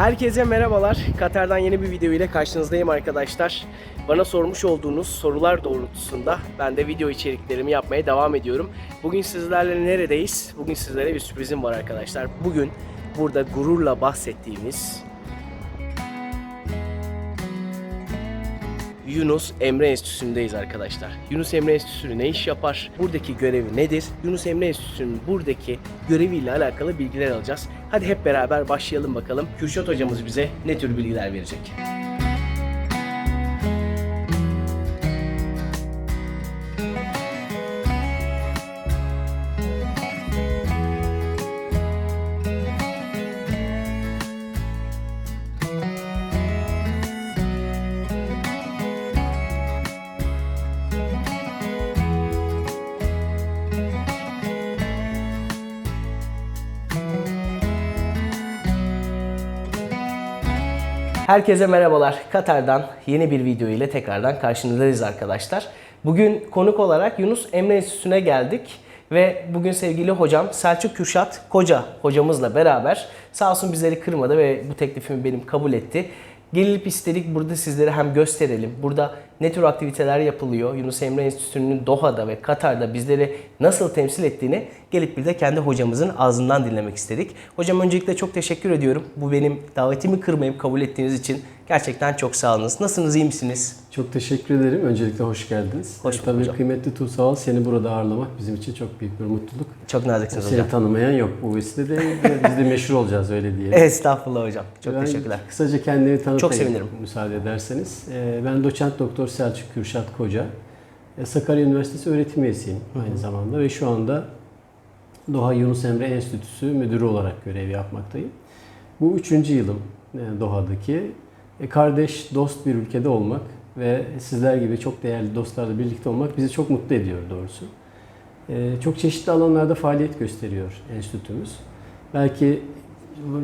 Herkese merhabalar. Katar'dan yeni bir video ile karşınızdayım arkadaşlar. Bana sormuş olduğunuz sorular doğrultusunda ben de video içeriklerimi yapmaya devam ediyorum. Bugün sizlerle neredeyiz? Bugün sizlere bir sürprizim var arkadaşlar. Bugün burada gururla bahsettiğimiz Yunus Emre Enstitüsü'ndeyiz arkadaşlar. Yunus Emre Enstitüsü ne iş yapar? Buradaki görevi nedir? Yunus Emre Enstitüsü'nün buradaki göreviyle alakalı bilgiler alacağız. Hadi hep beraber başlayalım bakalım. Kürşat hocamız bize ne tür bilgiler verecek? Herkese merhabalar. Katar'dan yeni bir video ile tekrardan karşınızdayız arkadaşlar. Bugün konuk olarak Yunus Emre Enstitüsü'ne geldik ve bugün sevgili hocam Selçuk Kürşat Koca hocamızla beraber sağ olsun bizleri kırmadı ve bu teklifimi benim kabul etti. Gelip istedik burada sizlere hem gösterelim. Burada ne tür aktiviteler yapılıyor? Yunus Emre Enstitüsü'nün Doha'da ve Katar'da bizleri nasıl temsil ettiğini gelip bir de kendi hocamızın ağzından dinlemek istedik. Hocam öncelikle çok teşekkür ediyorum. Bu benim davetimi kırmayıp kabul ettiğiniz için gerçekten çok sağ olunuz. Nasılsınız, iyi misiniz? Çok teşekkür ederim. Öncelikle hoş geldiniz. Hoş Ee, bulduk Tabii hocam. kıymetli Tuğsal seni burada ağırlamak bizim için çok büyük bir mutluluk. Çok naziksiniz Seni hocam. tanımayan yok. Bu vesileyle biz de meşhur olacağız öyle diyelim. Estağfurullah hocam. Çok Ben teşekkürler. Kısaca kendimi tanıtayım. Çok sevinirim. Müsaade ederseniz. Ee, Ben doçent doktor Selçuk Kürşat Koca. Ee, Sakarya Üniversitesi öğretim üyesiyim aynı zamanda ve şu anda Doha Yunus Emre Enstitüsü müdürü olarak görev yapmaktayım. Bu üçüncü yılım e, Doha'daki. E, Kardeş, dost bir ülkede olmak ve sizler gibi çok değerli dostlarla birlikte olmak bizi çok mutlu ediyor doğrusu. E, Çok çeşitli alanlarda faaliyet gösteriyor enstitümüz. Belki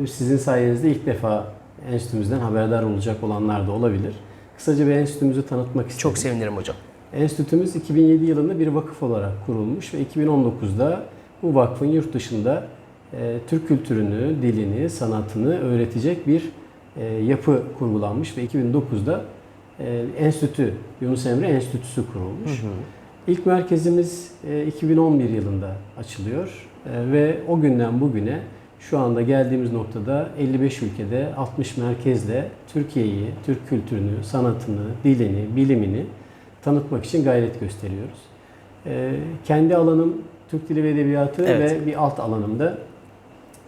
sizin sayenizde ilk defa enstitümüzden haberdar olacak olanlar da olabilir. Kısaca bir enstitümüzü tanıtmak istedim. Çok sevinirim hocam. Enstitümüz 2007 yılında bir vakıf olarak kurulmuş ve 2019'da bu vakfın yurt dışında e, Türk kültürünü, dilini, sanatını öğretecek bir yapı kurgulanmış ve 2009'da e, enstitü, Yunus Emre Enstitüsü kurulmuş. İlk merkezimiz e, 2011 yılında açılıyor E, ve o günden bugüne şu anda geldiğimiz noktada 55 ülkede 60 merkezle Türkiye'yi, Türk kültürünü, sanatını, dilini, bilimini tanıtmak için gayret gösteriyoruz. E, kendi alanım Türk Dili ve Edebiyatı Evet. ve bir alt alanım da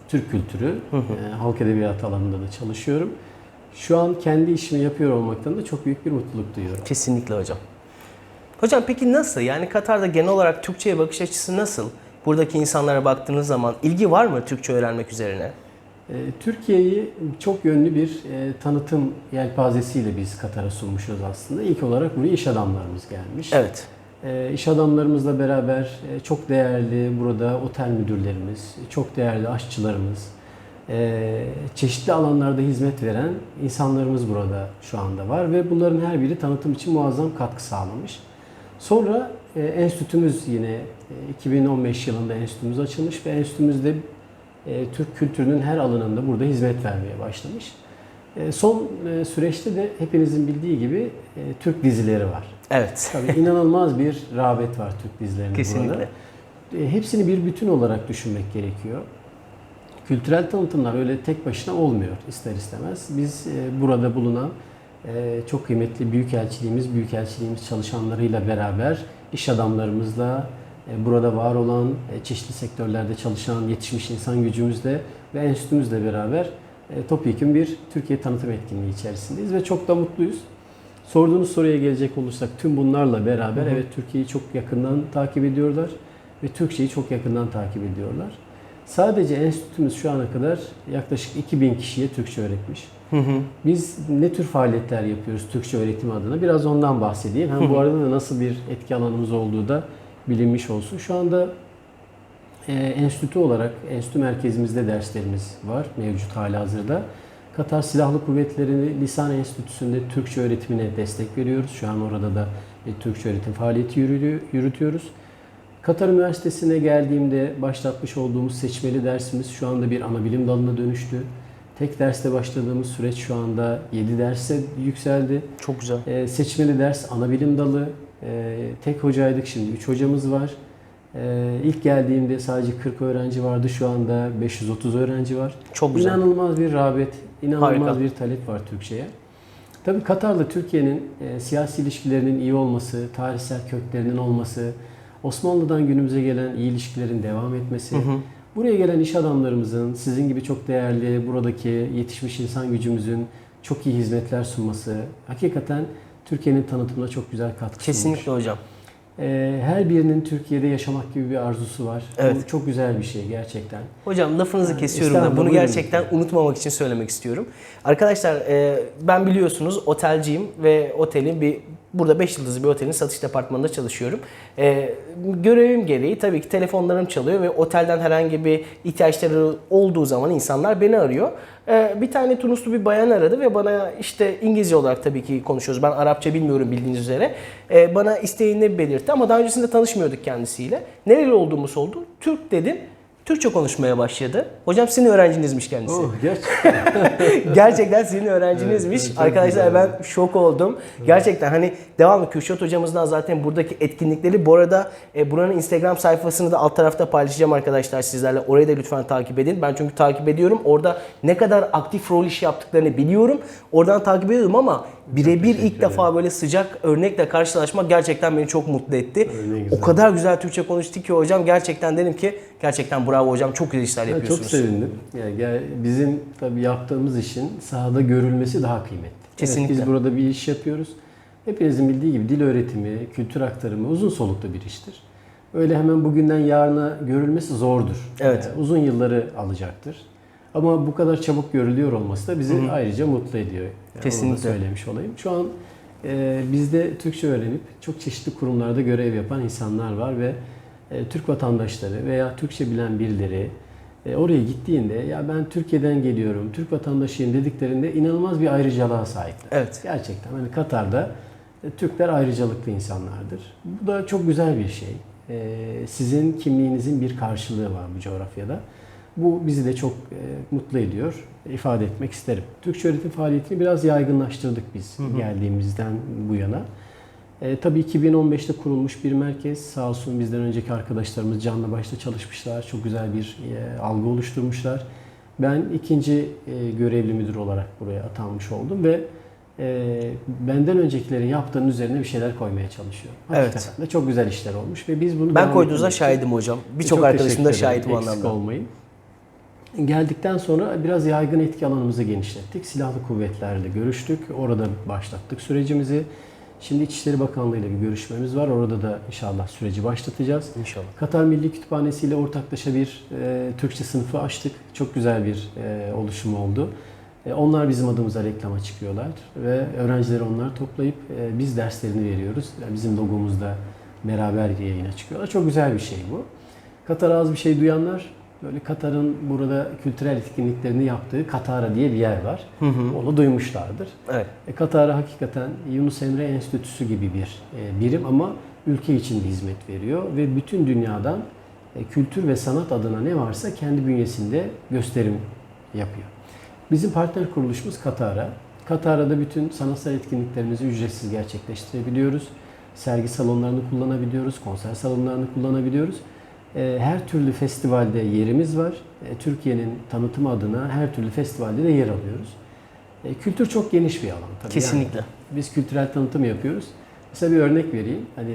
Türk kültürü, e, halk edebiyatı alanında da çalışıyorum. Şu an kendi işimi yapıyor olmaktan da çok büyük bir mutluluk duyuyorum. Kesinlikle hocam. Hocam peki nasıl? Yani Katar'da genel olarak Türkçe'ye bakış açısı nasıl? Buradaki insanlara baktığınız zaman ilgi var mı Türkçe öğrenmek üzerine? E, Türkiye'yi çok yönlü bir e, tanıtım yelpazesiyle biz Katar'a sunmuşuz aslında. İlk olarak buraya iş adamlarımız gelmiş. Evet. E, iş adamlarımızla beraber e, çok değerli burada otel müdürlerimiz, çok değerli aşçılarımız, e, çeşitli alanlarda hizmet veren insanlarımız burada şu anda var ve bunların her biri tanıtım için muazzam katkı sağlamış. Sonra e, enstitümüz yine e, 2015 yılında enstitümüz açılmış ve enstitümüzde Türk kültürünün her alanında burada hizmet vermeye başlamış. E, son e, süreçte de hepinizin bildiği gibi e, Türk dizileri var. Evet. Tabii inanılmaz bir rağbet var Türk dizilerinde Kesinlikle. burada. Hepsini bir bütün olarak düşünmek gerekiyor. Kültürel tanıtımlar öyle tek başına olmuyor ister istemez. Biz burada bulunan çok kıymetli büyükelçiliğimiz, büyükelçiliğimiz çalışanlarıyla beraber, iş adamlarımızla, burada var olan çeşitli sektörlerde çalışan yetişmiş insan gücümüzle ve enstitümüzle beraber e, topyekun bir Türkiye tanıtım etkinliği içerisindeyiz ve çok da mutluyuz. Sorduğunuz soruya gelecek olursak tüm bunlarla beraber evet Türkiye'yi çok yakından takip ediyorlar ve Türkçeyi çok yakından takip ediyorlar. Sadece enstitümüz şu ana kadar yaklaşık 2000 kişiye Türkçe öğretmiş. Biz ne tür faaliyetler yapıyoruz Türkçe öğretim adına? Biraz ondan bahsedeyim. Hem bu arada da nasıl bir etki alanımız olduğu da bilinmiş olsun. Şu anda e, enstitü olarak enstitü merkezimizde derslerimiz var mevcut hala hazırda. Katar Silahlı Kuvvetleri Lisan Enstitüsü'nde Türkçe öğretimine destek veriyoruz. Şu an orada da bir Türkçe öğretim faaliyeti yürütü- yürütüyoruz. Katar Üniversitesi'ne geldiğimde başlatmış olduğumuz seçmeli dersimiz şu anda bir ana bilim dalına dönüştü. Tek derste başladığımız süreç şu anda 7 derse yükseldi. Çok güzel. Ee, seçmeli ders ana bilim dalı. Ee, tek hocaydık şimdi 3 hocamız var. Ee, ilk geldiğimde sadece 40 öğrenci vardı. Şu anda 530 öğrenci var. Çok güzel. İnanılmaz bir rağbet, inanılmaz Harika. bir talep var Türkçe'ye. Tabii Katar'la Türkiye'nin e, siyasi ilişkilerinin iyi olması, tarihsel köklerinin olması, Osmanlı'dan günümüze gelen iyi ilişkilerin devam etmesi, Hı hı. buraya gelen iş adamlarımızın, sizin gibi çok değerli buradaki yetişmiş insan gücümüzün çok iyi hizmetler sunması, hakikaten Türkiye'nin tanıtımına çok güzel katkı sunmuş. Kesinlikle hocam. E, her birinin Türkiye'de yaşamak gibi bir arzusu var. Evet. Bu çok güzel bir şey gerçekten. Hocam lafınızı Yani kesiyorum da estağfurullah, bunu buyurun gerçekten lütfen. unutmamak için söylemek istiyorum. Arkadaşlar e, ben biliyorsunuz otelciyim ve otelin bir burada 5 yıldızlı bir otelin satış departmanında çalışıyorum. E, görevim gereği tabii ki telefonlarım çalıyor ve otelden herhangi bir ihtiyaçları olduğu zaman insanlar beni arıyor. E, bir tane Tunuslu bir bayan aradı ve bana işte İngilizce olarak tabii ki konuşuyoruz. Ben Arapça bilmiyorum bildiğiniz üzere. E, bana isteğini belirtti ama daha öncesinde tanışmıyorduk kendisiyle. Nereli olduğumu sordu. Türk dedim. Türkçe konuşmaya başladı. Hocam sizin öğrencinizmiş kendisi. Oh, gerçekten. Gerçekten sizin öğrencinizmiş. Evet, evet, Arkadaşlar güzel. ben şok oldum. Gerçekten hani devamlı Kürşat hocamızdan zaten buradaki etkinlikleri bu arada e, buranın Instagram sayfasını da alt tarafta paylaşacağım arkadaşlar sizlerle. Orayı da lütfen takip edin. Ben çünkü takip ediyorum. Orada ne kadar aktif rol iş yaptıklarını biliyorum. Oradan takip ediyorum ama birebir ilk defa böyle sıcak örnekle karşılaşmak gerçekten beni çok mutlu etti. O kadar güzel Türkçe konuştu ki hocam gerçekten dedim ki gerçekten bravo hocam çok güzel işler Ben çok yapıyorsunuz. sevindim. Yani bizim tabii yaptığımız işin sahada görülmesi daha kıymetli. Kesinlikle. Evet, biz burada bir iş yapıyoruz. Hepinizin bildiği gibi dil öğretimi, kültür aktarımı uzun soluklu bir iştir. Öyle hemen bugünden yarına görülmesi zordur. Evet. Ee, uzun yılları alacaktır. Ama bu kadar çabuk görülüyor olması da bizi ayrıca mutlu ediyor. Yani Kesinlikle. söylemiş olayım. Şu an e, bizde Türkçe öğrenip çok çeşitli kurumlarda görev yapan insanlar var ve e, Türk vatandaşları veya Türkçe bilen birileri e, oraya gittiğinde ya ben Türkiye'den geliyorum, Türk vatandaşıyım dediklerinde inanılmaz bir ayrıcalığa sahipler. Evet. Gerçekten hani Katar'da e, Türkler ayrıcalıklı insanlardır. Bu da çok güzel bir şey. E, sizin kimliğinizin bir karşılığı var bu coğrafyada. Bu bizi de çok e, mutlu ediyor. ifade etmek isterim. Türkçe öğretim faaliyetini biraz yaygınlaştırdık biz geldiğimizden bu yana. E, tabii 2015'te kurulmuş bir merkez. Sağ olsun bizden önceki arkadaşlarımız canlı başta çalışmışlar. Çok güzel bir e, algı oluşturmuşlar. Ben ikinci e, görevli müdür olarak buraya atanmış oldum ve e, benden öncekilerin yaptığının üzerine bir şeyler koymaya çalışıyorum. Evet. Hakikaten de çok güzel işler olmuş ve biz bunu Ben koyduğunuzda şahidim hocam. Birçok çok arkadaşım da şahit bu Eksik anlamda. olmayın. Geldikten sonra biraz yaygın etki alanımızı genişlettik. Silahlı kuvvetlerle görüştük. Orada başlattık sürecimizi. Şimdi İçişleri Bakanlığı ile bir görüşmemiz var. Orada da inşallah süreci başlatacağız. İnşallah. Katar Milli Kütüphanesi ile ortaklaşa bir e, Türkçe sınıfı açtık. Çok güzel bir e, oluşum oldu. E, onlar bizim adımıza reklama çıkıyorlar ve öğrencileri onlar toplayıp e, biz derslerini veriyoruz. Yani bizim logomuzda beraber yayına çıkıyorlar. Çok güzel bir şey bu. Katar az bir şey duyanlar böyle Katar'ın burada kültürel etkinliklerini yaptığı Katara diye bir yer var. Onu duymuşlardır. Evet. E, Katar'a hakikaten Yunus Emre Enstitüsü gibi bir e, birim ama ülke içinde hizmet veriyor ve bütün dünyadan e, kültür ve sanat adına ne varsa kendi bünyesinde gösterim yapıyor. Bizim partner kuruluşumuz Katara. Katar'da bütün sanatsal etkinliklerimizi ücretsiz gerçekleştirebiliyoruz. Sergi salonlarını kullanabiliyoruz, konser salonlarını kullanabiliyoruz. E, Her türlü festivalde yerimiz var. E, Türkiye'nin tanıtımı adına her türlü festivalde de yer alıyoruz. E, Kültür çok geniş bir alan tabii. Kesinlikle. Yani biz kültürel tanıtım yapıyoruz. Mesela bir örnek vereyim. Hani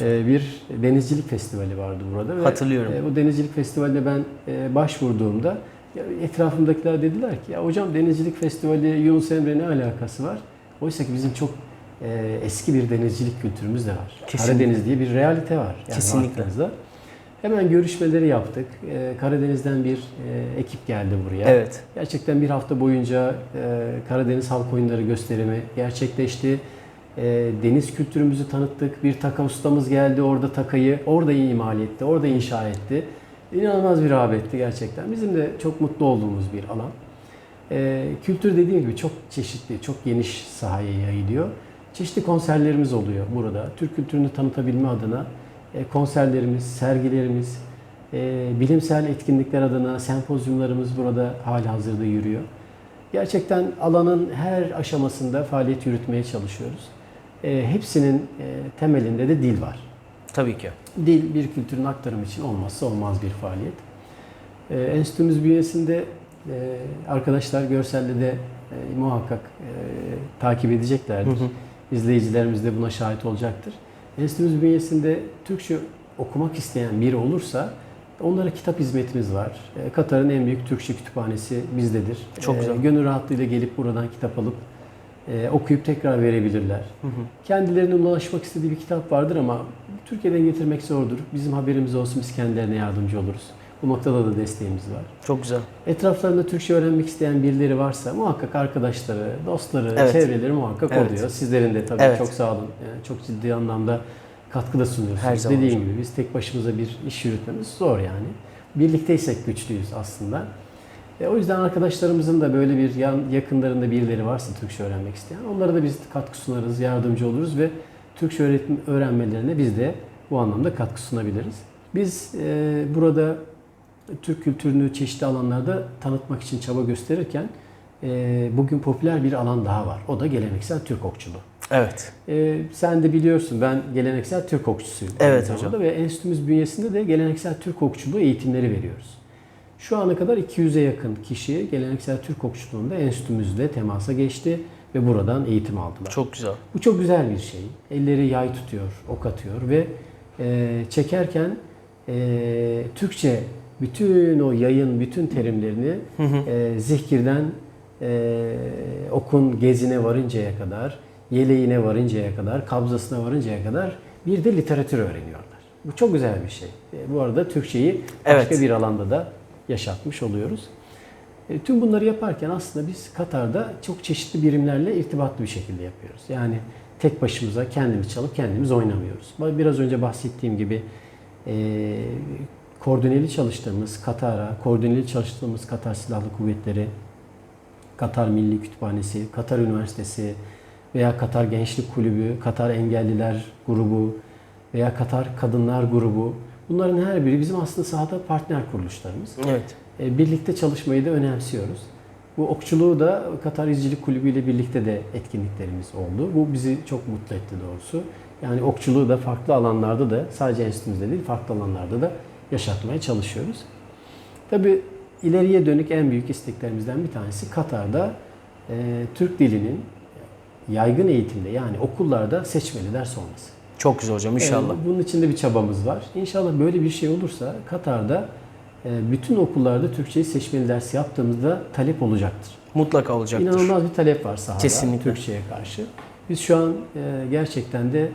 e, bir denizcilik festivali vardı burada. ve, Hatırlıyorum. bu denizcilik festivaline ben başvurduğumda etrafımdakiler dediler ki ya hocam denizcilik festivali Yunus Emre ne alakası var? Oysa ki bizim çok eski bir denizcilik kültürümüz de var. Kesinlikle. Karadeniz diye bir realite var. Yani Kesinlikle. baktığınızda. Hemen görüşmeleri yaptık. E, Karadeniz'den bir e, ekip geldi buraya. Evet. Gerçekten bir hafta boyunca e, Karadeniz Halk Oyunları gösterimi gerçekleşti. E, deniz kültürümüzü tanıttık. Bir taka ustamız geldi orada takayı orada imal etti, orada inşa etti. İnanılmaz bir rağbetti gerçekten. Bizim de çok mutlu olduğumuz bir alan. E, kültür dediğim gibi çok çeşitli, çok geniş sahaya yayılıyor. Çeşitli konserlerimiz oluyor burada. Türk kültürünü tanıtabilme adına konserlerimiz, sergilerimiz, e, bilimsel etkinlikler adına sempozyumlarımız burada hali hazırda yürüyor. Gerçekten alanın her aşamasında faaliyet yürütmeye çalışıyoruz. E, hepsinin e, temelinde de dil var. Tabii ki. Dil bir kültürün aktarımı için olmazsa olmaz bir faaliyet. E, enstitümüz bünyesinde e, arkadaşlar görselde de e, muhakkak e, takip edeceklerdir. Hı hı. İzleyicilerimiz de buna şahit olacaktır. Enstitümüz bünyesinde Türkçe okumak isteyen biri olursa onlara kitap hizmetimiz var. E, Katar'ın en büyük Türkçe kütüphanesi bizdedir. Çok E, güzel. Gönül rahatlığıyla gelip buradan kitap alıp e, okuyup tekrar verebilirler. Kendilerine ulaşmak istediği bir kitap vardır ama Türkiye'den getirmek zordur. Bizim haberimiz olsun biz kendilerine yardımcı oluruz. Bu noktada da desteğimiz var. Çok güzel. Etraflarında Türkçe öğrenmek isteyen birileri varsa muhakkak arkadaşları, dostları, Evet. çevreleri muhakkak Evet. oluyor. Sizlerin de tabii Evet. çok sağ olun. Yani çok ciddi anlamda katkıda sunuyorsunuz. Her zaman Dediğim hocam. gibi biz tek başımıza bir iş yürütmemiz zor yani. Birlikteysek güçlüyüz aslında. E, o yüzden arkadaşlarımızın da böyle bir yan, yakınlarında birileri varsa Türkçe öğrenmek isteyen onlara da biz katkı sunarız, yardımcı oluruz ve Türkçe öğretim öğrenmelerine biz de bu anlamda katkı sunabiliriz. Biz e, burada Türk kültürünü çeşitli alanlarda tanıtmak için çaba gösterirken e, bugün popüler bir alan daha var. O da geleneksel Türk okçuluğu. Evet. E, sen de biliyorsun ben geleneksel Türk okçusuyum. Evet hocam. Ve enstitümüz bünyesinde de geleneksel Türk okçuluğu eğitimleri veriyoruz. Şu ana kadar 200'e yakın kişi geleneksel Türk okçuluğunda enstitümüzle temasa geçti ve buradan eğitim aldılar. Çok güzel. Bu çok güzel bir şey. Elleri yay tutuyor, ok atıyor ve e, çekerken e, Türkçe bütün o yayın bütün terimlerini e, zihkirden e, okun gezine varıncaya kadar, yeleğine varıncaya kadar, kabzasına varıncaya kadar bir de literatür öğreniyorlar. Bu çok güzel bir şey. E, bu arada Türkçeyi başka Evet. bir alanda da yaşatmış oluyoruz. E, Tüm bunları yaparken aslında biz Katar'da çok çeşitli birimlerle irtibatlı bir şekilde yapıyoruz. Yani tek başımıza kendimiz çalıp kendimiz oynamıyoruz. Biraz önce bahsettiğim gibi e, koordineli çalıştığımız Katar'a, koordineli çalıştığımız Katar Silahlı Kuvvetleri, Katar Milli Kütüphanesi, Katar Üniversitesi veya Katar Gençlik Kulübü, Katar Engelliler Grubu veya Katar Kadınlar Grubu bunların her biri bizim aslında sahada partner kuruluşlarımız. Evet. E, birlikte çalışmayı da önemsiyoruz. Bu okçuluğu da Katar İzcilik Kulübü ile birlikte de etkinliklerimiz oldu. Bu bizi çok mutlu etti doğrusu. Yani okçuluğu da farklı alanlarda da sadece enstitümüzde değil farklı alanlarda da yaşatmaya çalışıyoruz. Tabi ileriye dönük en büyük isteklerimizden bir tanesi Katar'da e, Türk dilinin yaygın eğitimde yani okullarda seçmeli ders olması. Çok güzel hocam inşallah. Ee, bunun için de bir çabamız var. İnşallah böyle bir şey olursa Katar'da e, bütün okullarda Türkçeyi seçmeli ders yaptığımızda talep olacaktır. Mutlaka olacaktır. İnanılmaz bir talep var sahada Kesinlikle. Türkçe'ye karşı. Biz şu an e, gerçekten de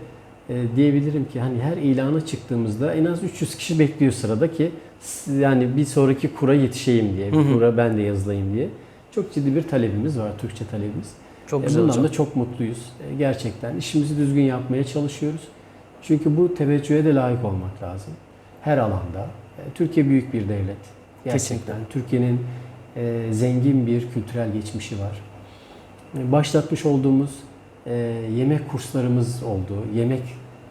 e, diyebilirim ki hani her ilana çıktığımızda en az 300 kişi bekliyor sırada ki yani bir sonraki kura yetişeyim diye, bir hı. kura ben de yazılayım diye. Çok ciddi bir talebimiz var, Türkçe talebimiz. Çok E, güzel Bundan hocam. da çok mutluyuz. E, Gerçekten işimizi düzgün yapmaya çalışıyoruz. Çünkü bu teveccühe de layık olmak lazım. Her alanda. E, Türkiye büyük bir devlet. Gerçekten. Türkiye'nin zengin bir kültürel geçmişi var. Başlatmış olduğumuz e, yemek kurslarımız oldu. Yemek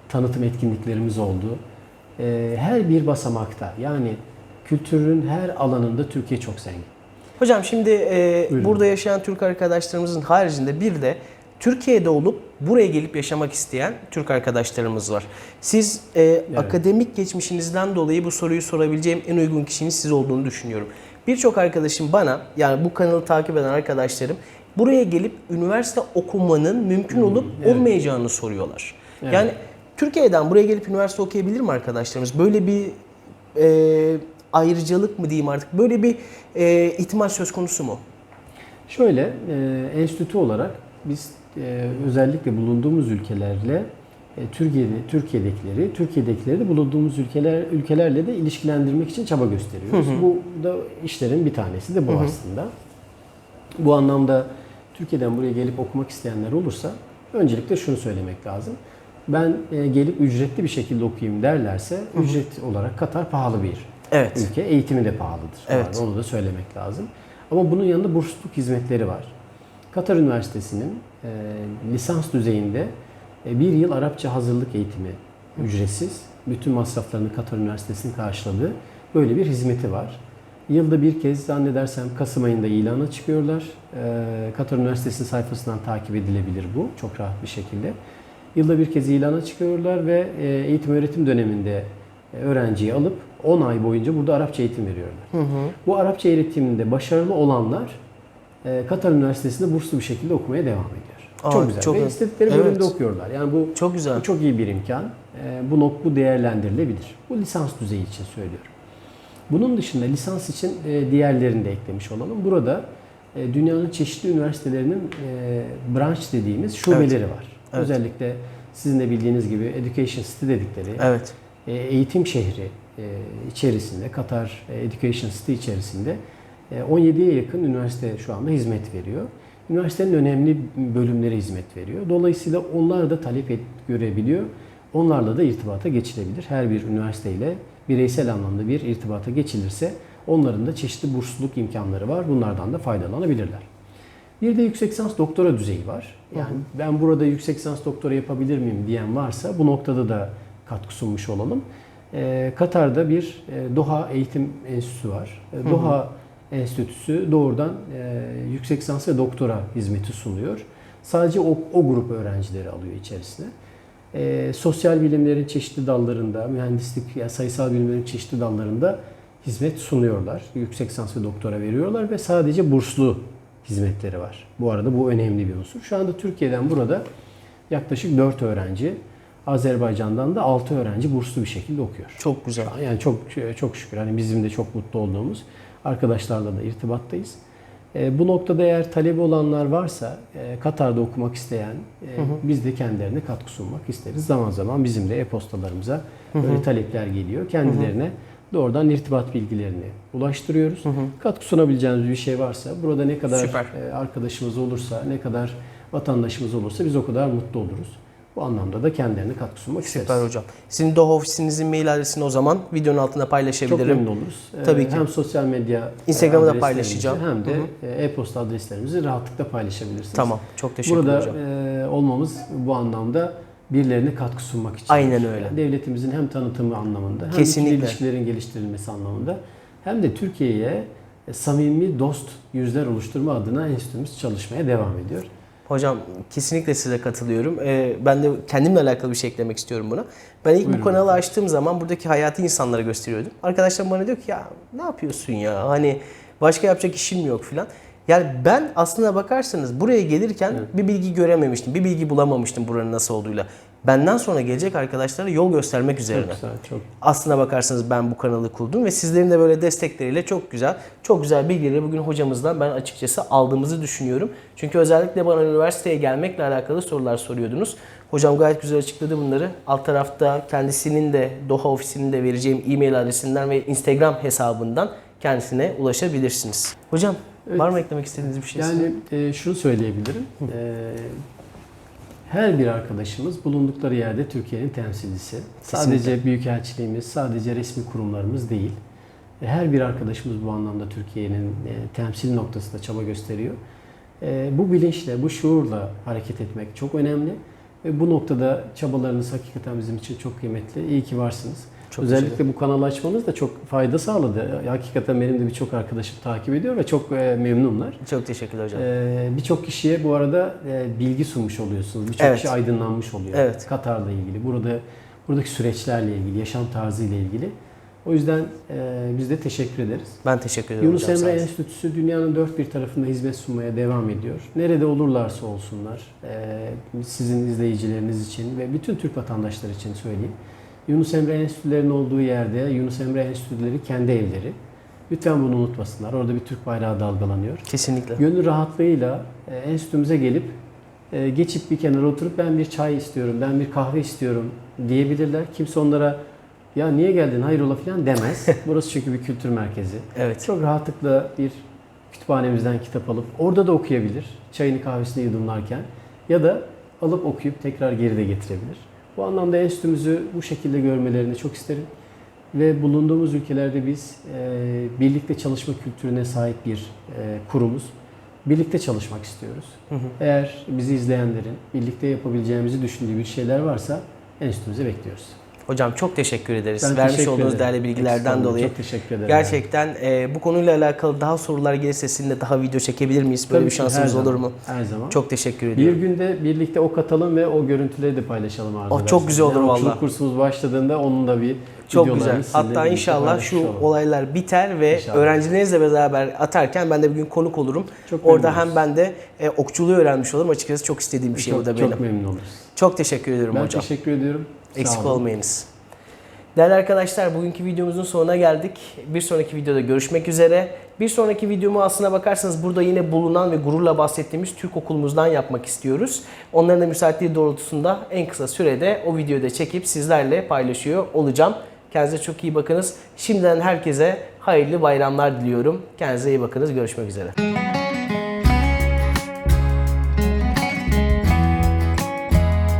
tanıtım etkinliklerimiz oldu. E, Her bir basamakta yani kültürün her alanında Türkiye çok zengin. Hocam şimdi e, Buyurun. burada yaşayan Türk arkadaşlarımızın haricinde bir de Türkiye'de olup buraya gelip yaşamak isteyen Türk arkadaşlarımız var. Siz e, akademik geçmişinizden dolayı bu soruyu sorabileceğim en uygun kişinin siz olduğunu düşünüyorum. Birçok arkadaşım bana yani bu kanalı takip eden arkadaşlarım buraya gelip üniversite okumanın mümkün olup Hmm, evet. olmayacağını soruyorlar. Evet. Yani Türkiye'den buraya gelip üniversite okuyabilir mi arkadaşlarımız? Böyle bir e, ayrıcalık mı diyeyim artık? Böyle bir e, ihtimal söz konusu mu? Şöyle, e, enstitü olarak biz e, özellikle bulunduğumuz ülkelerle e, Türkiye'de Türkiye'dekileri, Türkiye'dekileri de bulunduğumuz ülkeler ülkelerle de ilişkilendirmek için çaba gösteriyoruz. Bu da işlerin bir tanesi de bu aslında. Bu anlamda Türkiye'den buraya gelip okumak isteyenler olursa öncelikle şunu söylemek lazım. Ben e, gelip ücretli bir şekilde okuyayım derlerse ücret olarak Katar pahalı bir Evet. ülke. Eğitimi de pahalıdır. Evet. Yani onu da söylemek lazım. Ama bunun yanında bursluluk hizmetleri var. Katar Üniversitesi'nin e, lisans düzeyinde e, bir yıl Arapça hazırlık eğitimi ücretsiz. Bütün masraflarını Katar Üniversitesi'nin karşıladığı böyle bir hizmeti var. Yılda bir kez zannedersem Kasım ayında ilana çıkıyorlar. Ee, Katar Üniversitesi'nin sayfasından takip edilebilir bu çok rahat bir şekilde. Yılda bir kez ilana çıkıyorlar ve e, eğitim öğretim döneminde e, öğrenciyi alıp 10 ay boyunca burada Arapça eğitim veriyorlar. Bu Arapça eğitiminde başarılı olanlar e, Katar Üniversitesi'nde burslu bir şekilde okumaya devam ediyor. Aa, çok güzel. çok ve istedikleri Evet. bölümde okuyorlar. Yani bu Çok güzel. bu çok iyi bir imkan. Bu nok bu değerlendirilebilir. Bu lisans düzeyi için söylüyorum. Bunun dışında lisans için e, diğerlerini de eklemiş olalım. Burada e, dünyanın çeşitli üniversitelerinin e, branş dediğimiz şubeleri var. Evet. Özellikle sizin de bildiğiniz gibi Education City dedikleri Evet. eğitim şehri içerisinde, Katar Education City içerisinde e, 17'ye yakın üniversite şu anda hizmet veriyor. Üniversitenin önemli bölümleri hizmet veriyor. Dolayısıyla onlar da talep et, görebiliyor. Onlarla da irtibata geçilebilir. Her bir üniversiteyle bireysel anlamda bir irtibata geçilirse onların da çeşitli bursluluk imkanları var. Bunlardan da faydalanabilirler. Bir de yüksek lisans doktora düzeyi var. Yani ben burada yüksek lisans doktora yapabilir miyim diyen varsa bu noktada da katkı sunmuş olalım. Ee, Katar'da bir e, Doha Eğitim Enstitüsü var. E, Doha Enstitüsü doğrudan e, yüksek lisans ve doktora hizmeti sunuyor. Sadece o, o grup öğrencileri alıyor içerisine. E, sosyal bilimlerin çeşitli dallarında, mühendislik, ya sayısal bilimlerin çeşitli dallarında hizmet sunuyorlar. Yüksek lisans ve doktora veriyorlar ve sadece burslu hizmetleri var. Bu arada bu önemli bir unsur. Şu anda Türkiye'den burada yaklaşık 4 öğrenci, Azerbaycan'dan da 6 öğrenci burslu bir şekilde okuyor. Çok güzel. Yani çok çok şükür hani bizim de çok mutlu olduğumuz arkadaşlarla da irtibattayız. E, bu noktada eğer talebi olanlar varsa e, Katar'da okumak isteyen e, biz de kendilerine katkı sunmak isteriz. Zaman zaman bizim de e-postalarımıza böyle talepler geliyor. Kendilerine doğrudan irtibat bilgilerini ulaştırıyoruz. Katkı sunabileceğimiz bir şey varsa burada ne kadar Süper. arkadaşımız olursa, ne kadar vatandaşımız olursa biz o kadar mutlu oluruz. Bu anlamda da kendilerine katkı sunmak isteriz. Süper hocam. Sizin Doha ofisinizin mail adresini o zaman videonun altında Çok paylaşabilirim. memnun oluruz. Ee, Tabii ki. Hem sosyal medya Instagram'da da adreslerimizi paylaşacağım. Hem de e, e-posta adreslerimizi rahatlıkla paylaşabilirsiniz. Tamam. Çok teşekkür Burada hocam. e, olmamız bu anlamda birilerine katkı sunmak için. Aynen öyle. Yani devletimizin hem tanıtımı anlamında hem Kesinlikle. ilişkilerin geliştirilmesi anlamında hem de Türkiye'ye e, samimi dost yüzler oluşturma adına enstitümüz çalışmaya devam ediyor. Hocam kesinlikle size katılıyorum. Ee, ben de kendimle alakalı bir şey eklemek istiyorum buna. Ben ilk Buyurun bu kanalı açtığım zaman buradaki hayatı insanlara gösteriyordum. Arkadaşlarım bana diyor ki ya ne yapıyorsun ya hani başka yapacak işim yok filan. Yani ben aslına bakarsanız buraya gelirken bir bilgi görememiştim, bir bilgi bulamamıştım buranın nasıl olduğuyla. Benden sonra gelecek arkadaşlara yol göstermek üzerine. Çok güzel, çok Aslına bakarsanız ben bu kanalı kurdum ve sizlerin de böyle destekleriyle çok güzel, çok güzel bilgileri bugün hocamızdan ben açıkçası aldığımızı düşünüyorum. Çünkü özellikle bana üniversiteye gelmekle alakalı sorular soruyordunuz. Hocam gayet güzel açıkladı bunları. Alt tarafta kendisinin de Doha ofisinin de vereceğim e-mail adresinden ve Instagram hesabından kendisine ulaşabilirsiniz. Hocam var mı eklemek istediğiniz bir şey? Yani e, şunu söyleyebilirim. E, her bir arkadaşımız bulundukları yerde Türkiye'nin temsilcisi. Sadece büyükelçiliğimiz, sadece resmi kurumlarımız değil. E, Her bir arkadaşımız bu anlamda Türkiye'nin e, temsil noktasında çaba gösteriyor. E, bu bilinçle, bu şuurla hareket etmek çok önemli. Ve bu noktada çabalarınız hakikaten bizim için çok kıymetli. İyi ki varsınız. Çok teşekkür Özellikle bu kanalı açmanız da çok fayda sağladı. Hakikaten benim de birçok arkadaşım takip ediyor ve çok e, memnunlar. Çok teşekkürler hocam. Ee, birçok kişiye bu arada e, bilgi sunmuş oluyorsunuz. Birçok Evet. kişi aydınlanmış oluyor. Evet. Katar'la ilgili, burada buradaki süreçlerle ilgili, yaşam tarzıyla ilgili. O yüzden e, biz de teşekkür ederiz. Ben teşekkür ederim Yunus hocam. Emre. Enstitüsü dünyanın dört bir tarafında hizmet sunmaya devam ediyor. Nerede olurlarsa olsunlar, e, sizin izleyicileriniz için ve bütün Türk vatandaşları için söyleyeyim. Yunus Emre Enstitülerinin olduğu yerde Yunus Emre Enstitüleri kendi evleri. Lütfen bunu unutmasınlar. Orada bir Türk bayrağı dalgalanıyor. Kesinlikle. Gönül rahatlığıyla e, enstitümüze gelip e, geçip bir kenara oturup ben bir çay istiyorum, ben bir kahve istiyorum diyebilirler. Kimse onlara ya niye geldin hayrola falan demez. Burası çünkü bir kültür merkezi. Evet. Çok rahatlıkla bir kütüphanemizden kitap alıp orada da okuyabilir. Çayını kahvesini yudumlarken ya da alıp okuyup tekrar geri de getirebilir. Bu anlamda enstitümüzü bu şekilde görmelerini çok isterim. Ve bulunduğumuz ülkelerde biz e, birlikte çalışma kültürüne sahip bir e, kurumuz. Birlikte çalışmak istiyoruz. Hı hı. Eğer bizi izleyenlerin birlikte yapabileceğimizi düşündüğü bir şeyler varsa enstitümüze bekliyoruz. Hocam çok teşekkür ederiz. Ben Vermiş teşekkür olduğunuz değerli bilgilerden Eksik dolayı. Çok teşekkür ederim. Gerçekten e, bu konuyla alakalı daha sorular gelirse sizinle daha video çekebilir miyiz? Böyle Tabii bir şansımız olur zaman, mu? Her zaman. Çok teşekkür bir ediyorum. günde birlikte ok atalım ve o görüntüleri de paylaşalım arzu Oh, çok güzel olur Yani okçuluk kursumuz başladığında onun da bir Çok güzel. Hatta inşallah şu olalım. olaylar biter ve İnşallah. öğrencilerinizle beraber atarken ben de bir gün konuk olurum. Çok Orada hem ben de e, okçuluğu öğrenmiş olurum. Açıkçası çok istediğim bir şey bu çok, da benim. çok memnun oluruz. Çok teşekkür ediyorum Ben hocam. teşekkür ediyorum. Eksik olmayınız. Değerli arkadaşlar bugünkü videomuzun sonuna geldik. Bir sonraki videoda görüşmek üzere. Bir sonraki videomu aslına bakarsanız burada yine bulunan ve gururla bahsettiğimiz Türk okulumuzdan yapmak istiyoruz. Onların da müsaitliği doğrultusunda en kısa sürede o videoyu da çekip sizlerle paylaşıyor olacağım. Kendinize çok iyi bakınız. Şimdiden herkese hayırlı bayramlar diliyorum. Kendinize iyi bakınız. Görüşmek üzere.